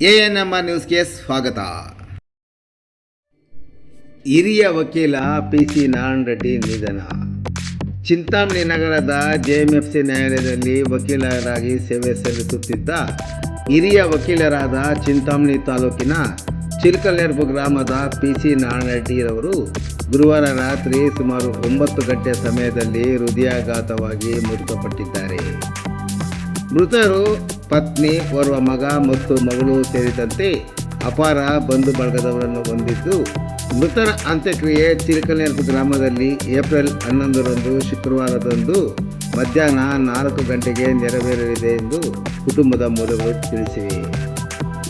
A N M ನ್ಯೂಸ್ಗೆ ಸ್ವಾಗತ. ಹಿರಿಯ ವಕೀಲ ಪಿ ಸಿ ನಾರಾಯಣ ರೆಡ್ಡಿ ನಿಧನ. ಚಿಂತಾಮಣಿ ನಗರದ ಎಫ್ ಸಿ ನ್ಯಾಯಾಲಯದಲ್ಲಿ ವಕೀಲರಾಗಿ ಸೇವೆ ಸಲ್ಲಿಸುತ್ತಿದ್ದ ಹಿರಿಯ ವಕೀಲರಾದ ಚಿಂತಾಮಣಿ ತಾಲೂಕಿನ ಚಿಲ್ಕಲ್ನೆರ್ಬು ಗ್ರಾಮದ ಪಿ ಸಿ ನಾರಾಯಣ ರೆಡ್ಡಿಯವರು ಗುರುವಾರ ರಾತ್ರಿ ಸುಮಾರು ಒಂಬತ್ತು ಗಂಟೆ ಸಮಯದಲ್ಲಿ ಹೃದಯಾಘಾತವಾಗಿ ಮೃತಪಟ್ಟಿದ್ದಾರೆ. ಮೃತರು ಪತ್ನಿ, ಓರ್ವ ಮಗ ಮತ್ತು ಮಗಳು ಸೇರಿದಂತೆ ಅಪಾರ ಬಂಧು ಬಳಗದವರನ್ನು ಹೊಂದಿದ್ದು, ಮೃತರ ಅಂತ್ಯಕ್ರಿಯೆ ಚಿಲ್ಕನೇರ್ಪು ಗ್ರಾಮದಲ್ಲಿ ಏಪ್ರಿಲ್ ಹನ್ನೊಂದರಂದು ಶುಕ್ರವಾರದಂದು ಮಧ್ಯಾಹ್ನ ನಾಲ್ಕು ಗಂಟೆಗೆ ನೆರವೇರಲಿದೆ ಎಂದು ಕುಟುಂಬದ ಮೂಲಗಳು ತಿಳಿಸಿವೆ.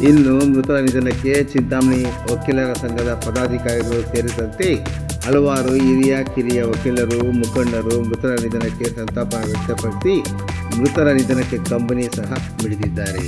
ಇನ್ನು ಮೃತರ ನಿಧನಕ್ಕೆ ಚಿಂತಾಮಣಿ ವಕೀಲರ ಸಂಘದ ಪದಾಧಿಕಾರಿಗಳು ಸೇರಿದಂತೆ ಹಲವಾರು ಹಿರಿಯ ಕಿರಿಯ ವಕೀಲರು, ಮುಖಂಡರು ಮೃತರ ನಿಧನಕ್ಕೆ ಸಂತಾಪ ವ್ಯಕ್ತಪಡಿಸಿ ಮೃತರ ನಿಧನಕ್ಕೆ ಕಂಬನಿ ಸಹ ಮಿಡಿದಿದ್ದಾರೆ.